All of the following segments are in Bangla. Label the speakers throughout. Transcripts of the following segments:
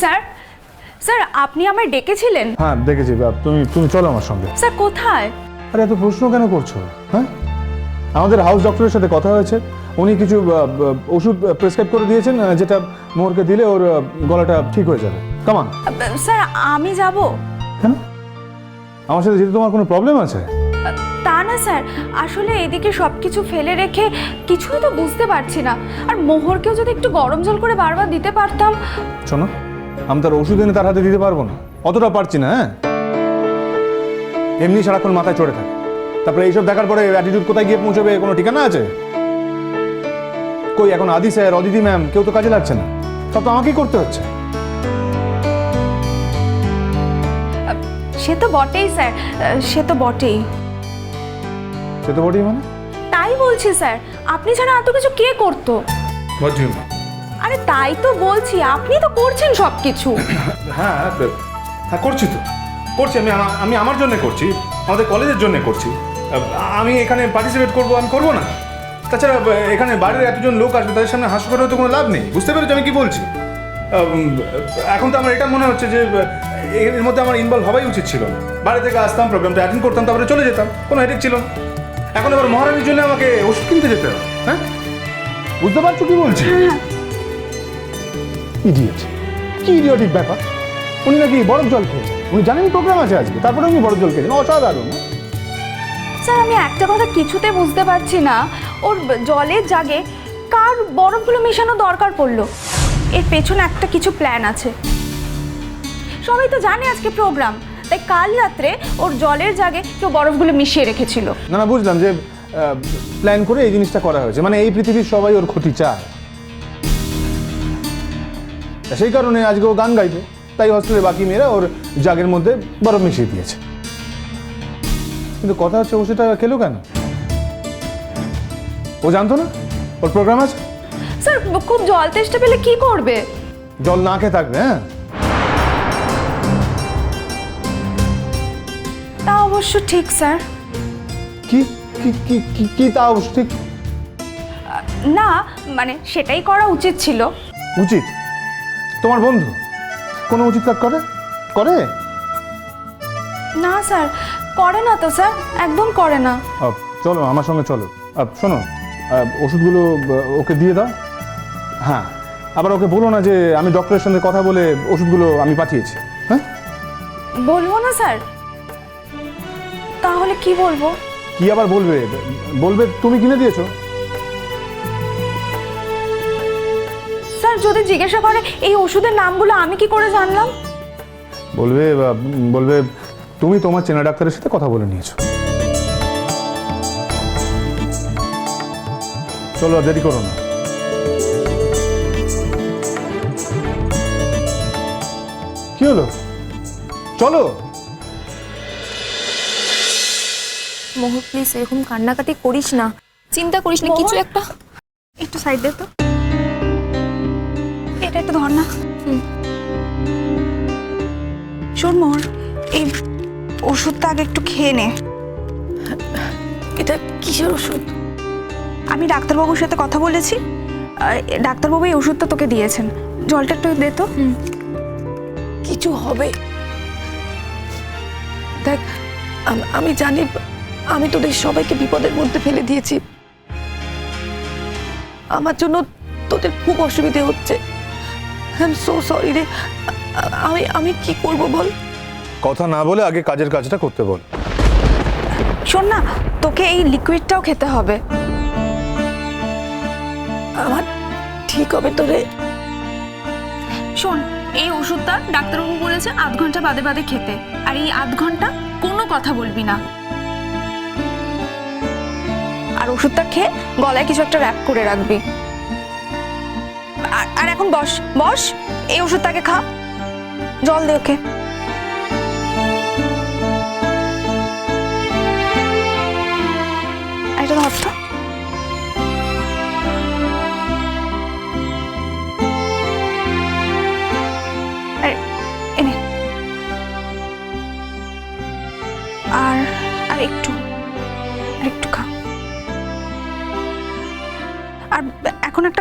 Speaker 1: স্যার স্যার আপনি আমায় ডেকেছিলেন?
Speaker 2: হ্যাঁ দেখেছি বাপ, তুমি তুমি চলো আমার সঙ্গে।
Speaker 1: স্যার কোথায়?
Speaker 2: আরে এত প্রশ্ন কেন করছ? হ্যাঁ? আমাদের হাউস ডক্টরের সাথে কথা হয়েছে। উনি কিছু ওষুধ প্রেসক্রাইব করে দিয়েছেন যেটা মোহরকে দিলে ওর গলাটা ঠিক হয়ে যাবে। কামান
Speaker 1: স্যার আমি যাব।
Speaker 2: কেন? আমার সাথে যেতে তোমার কোনো প্রবলেম আছে?
Speaker 1: তা না স্যার। আসলে এদিকে সব কিছু ফেলে রেখে কিছুই তো বুঝতে পারছি না। আর মোহরকেও যদি একটু গরম জল করে বারবার দিতে পারতাম।
Speaker 2: শোনো আমি তার ওষুধ এনে তার হাতে দিতে পারব না। অতটা পারছি না হ্যাঁ? এমনি সারাক্ষণ মাথায় চড়ে থাকে। তারপরে এইসব দেখার পরে অ্যাটিটিউড কোথায় গিয়ে পৌঁছবে কোনো ঠিকানা আছে? কই এখন আদি স্যার অদিতি ম্যাম কেউ তো কাজে লাগছে না। সব তো আমাকেই করতে হচ্ছে।
Speaker 1: সে তো বটেই স্যার। সে তো বটেই।
Speaker 2: সে তো বটেই মানে?
Speaker 1: তাই বলছি স্যার। আপনি ছাড়া এত কিছু কে করতো? আরে তাই তো বলছি আপনি তো করছেন সব কিছু
Speaker 2: হ্যাঁ হ্যাঁ করছি তো। করছি আমি আমি আমার জন্য করছি আমাদের কলেজের জন্য করছি। আমি এখানে পার্টিসিপেট করব আমি করব না। তাছাড়া এখানে বাইরের এতজন লোক আসবে তাদের সামনে হাস্য করার তো কোনো লাভ নেই। বুঝতে পেরেছ আমি কি বলছি? এখন তো আমার এটা মনে হচ্ছে যে এর মধ্যে আমার ইনভলভ হওয়াই উচিত ছিল বাড়ি থেকে আসতাম প্রোগ্রামটা অ্যাটেন্ড করতাম তারপরে চলে যেতাম। কোনো হেডেক ছিল এখন আবার মহারানীর জন্য আমাকে ওষুধ কিনতে যেতে হবে হ্যাঁ? বুঝতে পারছ কি বলছি? ইডিয়েট কি ইডিয়টিক ব্যাপার? উনি নাকি বরফ জল খেয়েছেন উনি জানেন প্রোগ্রাম আছে আজকে তারপরে উনি বরফ জল খেয়েছেন অসাধারণ?
Speaker 1: স্যার আমি একটা কথা কিছুতে বুঝতে পারছি না। ওর জলের জাগে কার বরফগুলো মেশানো দরকার পড়ল? এর পেছনে একটা কিছু প্ল্যান আছে। সবাই তো জানে আজকে প্রোগ্রাম। তাই কাল রাত্রে ওর জলের জাগে কেউ বরফগুলো মিশিয়ে রেখেছিল।
Speaker 2: না না বুঝলাম যে প্ল্যান করে এই জিনিসটা করা হয়েছে। মানে এই পৃথিবীর সবাই ওর ক্ষতি চায়। সেই কারণে আজকে ও গান গাইবে। তাই হস্টেলের বাকি মেয়েরা ওর জাগের মধ্যে বরফ মিশিয়ে দিয়েছে। কিন্তু কথা হচ্ছে ও সেটা খেলো কেন? ও জানতো না? ওর প্রোগ্রাম আছে?
Speaker 1: স্যার খুব জল তেষ্টা পেলে কি করবে?
Speaker 2: জল না খেয়ে থাকবে হ্যাঁ?
Speaker 1: তা অবশ্য ঠিক স্যার।
Speaker 2: কি কি কি কি- কি তা অবশ্য ঠিক?
Speaker 1: না মানে সেটাই করা উচিত ছিল।
Speaker 2: উচিত? তোমার বন্ধু? কোনো উচিত কাজ করে? করে?
Speaker 1: না স্যার। করে না তো স্যার। একদম করে না।
Speaker 2: আহ, চলো আমার সঙ্গে চলো। আহ, শোনো আহ, ওষুধগুলো আহ, ওকে দিয়ে দাও। হ্যাঁ আবার ওকে বলো না যে আমি ডক্টরের সঙ্গে কথা বলে ওষুধগুলো আমি পাঠিয়েছি। হ্যাঁ?
Speaker 1: বলব না স্যার। তাহলে কি বলব?
Speaker 2: কি আবার বলবে? বলবে তুমি কিনে দিয়েছ?
Speaker 1: যদি জিজ্ঞাসা করে এই ওষুধের নামগুলো আমি কি করে জানলাম?
Speaker 2: বলবে বলবে তুমি তোমার চেনা ডাক্তারের সাথে কথা বলে নিয়েছো। চলো আর দেরি করো না। কি হলো? চলো।
Speaker 3: মোহর প্লিজ এরকম কান্নাকাটি করিস না। চিন্তা করিস না কিছু একটা।
Speaker 1: একটু সাইড দে তো। এটা একটু ধর না। শোন এই ওষুধটা আগে একটু খেয়ে নে।
Speaker 3: এটা কিসের ওষুধ?
Speaker 1: আমি ডাক্তারবাবুর সাথে কথা বলেছি ডাক্তারবাবু এই ওষুধটা তোকে দিয়েছেন। জলটা একটু দে তো।
Speaker 4: কিছু হবে। দেখ আমি জানি আমি তোদের সবাইকে বিপদের মধ্যে ফেলে দিয়েছি। আমার জন্য তোদের খুব অসুবিধে হচ্ছে। আই এম সো সরি রে। আমি আমি কি করব বল?
Speaker 2: কথা না বলে আগে কাজের কাজটা করতে বল।
Speaker 1: শোন না তোকে এই লিকুইডটাও খেতে হবে।
Speaker 4: আমার ঠিক হবে তোরে
Speaker 1: শোন এই ওষুধটা ডাক্তারবাবু বলেছে আধ ঘণ্টা বাদে বাদে খেতে। আর এই আধ ঘণ্টা কোনো কথা বলবি না। আর ওষুধটা খেয়ে গলায় কিছু একটা র্যাপ করে রাখবি। আর- আর এখন বস বস এই ওষুধটাকে খা জল দে ওকে একটা এটা।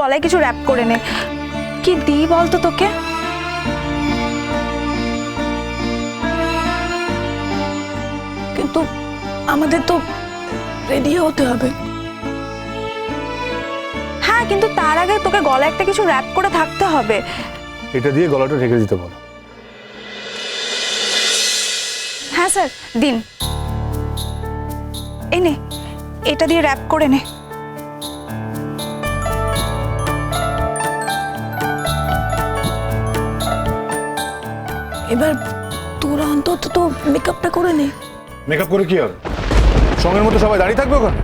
Speaker 1: গলায় কিছু র্যাপ করে নে। কি দিই বলতো তোকে?
Speaker 4: কিন্তু আমাদের তো রেডি হতে হবে।
Speaker 1: হ্যাঁ কিন্তু তার আগে তোকে গলায় একটা কিছু র্যাপ করে থাকতে হবে।
Speaker 2: এটা দিয়ে গলাটা ঢেকে দিতে বলো।
Speaker 1: হ্যাঁ স্যার দিন। এই নে এটা দিয়ে র্যাপ করে নে।
Speaker 4: এবার তোরা অন্তত তো মেকআপটা করে নে।
Speaker 2: মেকআপ করে কি হবে? সঙ্গের মতো সবাই দাঁড়িয়ে থাকবে ওখানে?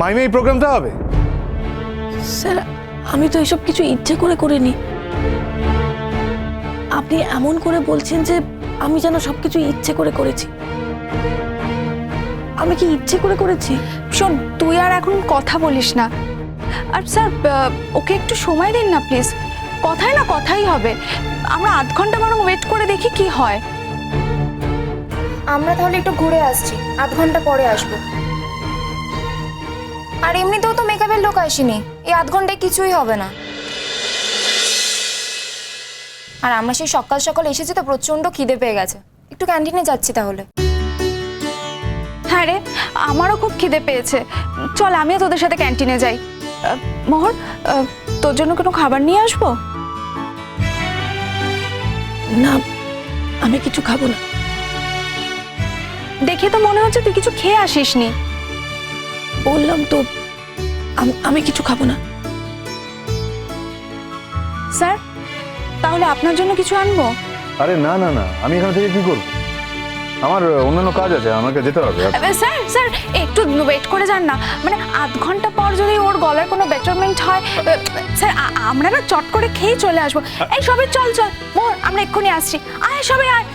Speaker 2: মাইমে এই প্রোগ্রামটা হবে?
Speaker 4: স্যার আমি তো এসব কিছু ইচ্ছে করে করিনি। আপনি এমন করে বলছেন যে আমি যেন সব কিছু ইচ্ছে করে করেছি। আমি কি ইচ্ছে করে করেছি?
Speaker 1: শোন তুই আর এখন কথা বলিস না। আর স্যার ওকে একটু সময় দিন না প্লিজ। কথাই না কথাই হবে। আমরা আধ ঘণ্টা বরং ওয়েট করে দেখি কি হয়।
Speaker 3: আমরা তাহলে একটু ঘুরে আসছি আধ ঘণ্টা পরে আসব। আর এমনিতেও তো মেকআপের লোক আসেনি এই আধ ঘন্টায় কিছুই হবে না। আর আমরা সেই সকাল সকাল এসেছি তো প্রচণ্ড খিদে পেয়ে গেছে। একটু ক্যান্টিনে যাচ্ছি তাহলে।
Speaker 1: হ্যাঁ রে আমারও খুব খিদে পেয়েছে। চল আমিও তোদের সাথে ক্যান্টিনে যাই। মোহর তোর জন্য কোনো খাবার নিয়ে আসব?
Speaker 4: না আমি কিছু খাব না।
Speaker 1: দেখে তো মনে হচ্ছে তুই কিছু খেয়ে আসিস নি
Speaker 4: বললাম তো আমি- আমি কিছু খাব না।
Speaker 1: স্যার তাহলে আপনার জন্য কিছু আনব?
Speaker 2: আরে না না না আমি এখান থেকে কি করব? আমার অন্যান্য কাজ আছে, আমাকে যেতে হবে।
Speaker 1: স্যার স্যার, একটু ওয়েট করে যান না। মানে আধ ঘণ্টা পর যদি ওর গলার কোনো বেটারমেন্ট হয় স্যার আমরা না চট করে খেয়ে চলে আসব। এই সবাই চল চল মোর আমরা এক্ষুনি আসছি। আয়, সবাই আয়।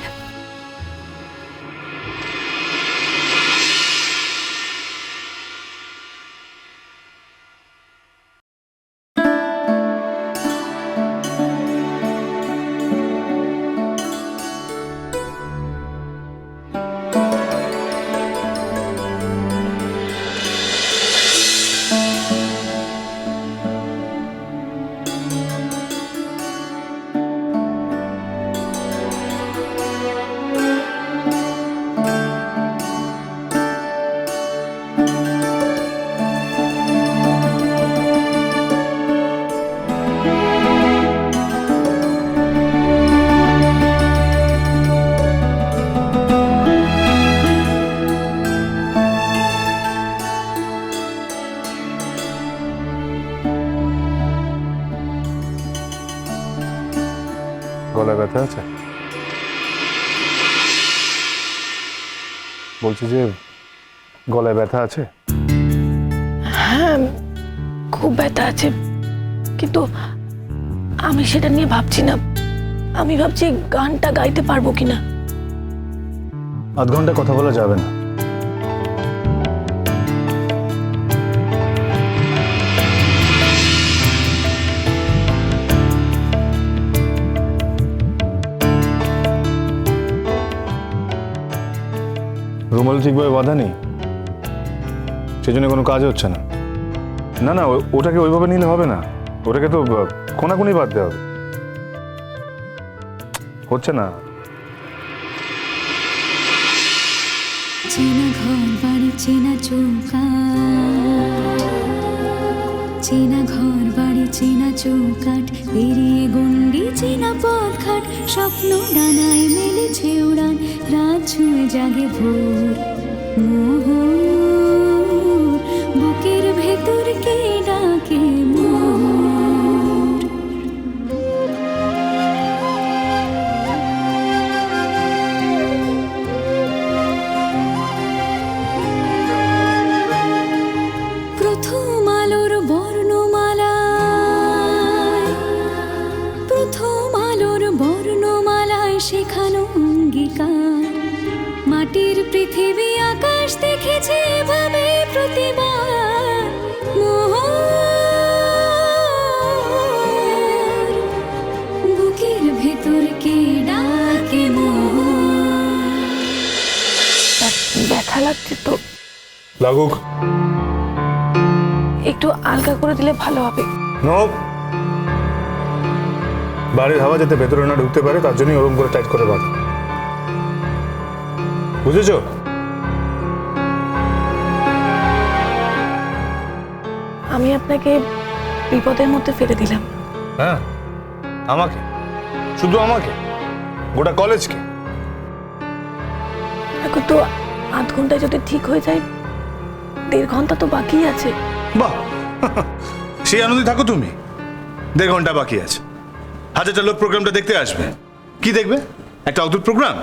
Speaker 2: আছে? বলছি যে গলায় ব্যথা আছে?
Speaker 4: হ্যাঁ খুব ব্যথা আছে। কিন্তু আমি সেটা নিয়ে ভাবছি না। আমি ভাবছি গানটা গাইতে পারব কিনা।
Speaker 2: আধ ঘণ্টা কথা বলা যাবে না। রুমাল ঠিকভাবে বাঁধা নেই সেজন্য কোনো কাজ হচ্ছে না। না না ওটাকে ওইভাবে নিলে হবে না। ওটাকে তো কোনাকুনি বাঁধতে হবে। হচ্ছে না।
Speaker 5: চেনা ঘর, বাড়ি, চেনা চৌকা। চেনা ঘর চেনা চৌকাট পেরিয়ে গন্ডি চেনা পথঘাট, স্বপ্ন ডানায় মেলেছে উড়ান, রাত ছুঁয়ে জাগে ভোর মোহর মাটির পৃথিবী আকাশ দেখেছে ভাবে প্রতিবার বুকের ভেতর কে ডাকে
Speaker 4: ব্যথা লাগছে তো।
Speaker 2: লাগুক।
Speaker 4: একটু আলগা করে দিলে ভালো হবে।
Speaker 2: নো। বাড়ির হাওয়া যাতে ভেতরে না ঢুকতে পারে তার জন্যই ওরকম করে টাইট করে বাঁধা। বুঝেছ?
Speaker 4: আমি আপনাকে বিপদের মধ্যে ফেলে দিলাম।
Speaker 2: হ্যাঁ? আমাকে? শুধু আমাকে? গোটা কলেজকে?
Speaker 4: এখন তো আধ ঘন্টায় যদি ঠিক হয়ে যায় দেড় ঘণ্টা তো বাকি আছে।
Speaker 2: বাহ! সেই আনন্দে থাকো তুমি। দেড় ঘণ্টা বাকি আছে। হাজারটা লোক প্রোগ্রামটা দেখতে আসবে। কি দেখবে? একটা অদ্ভুত প্রোগ্রাম।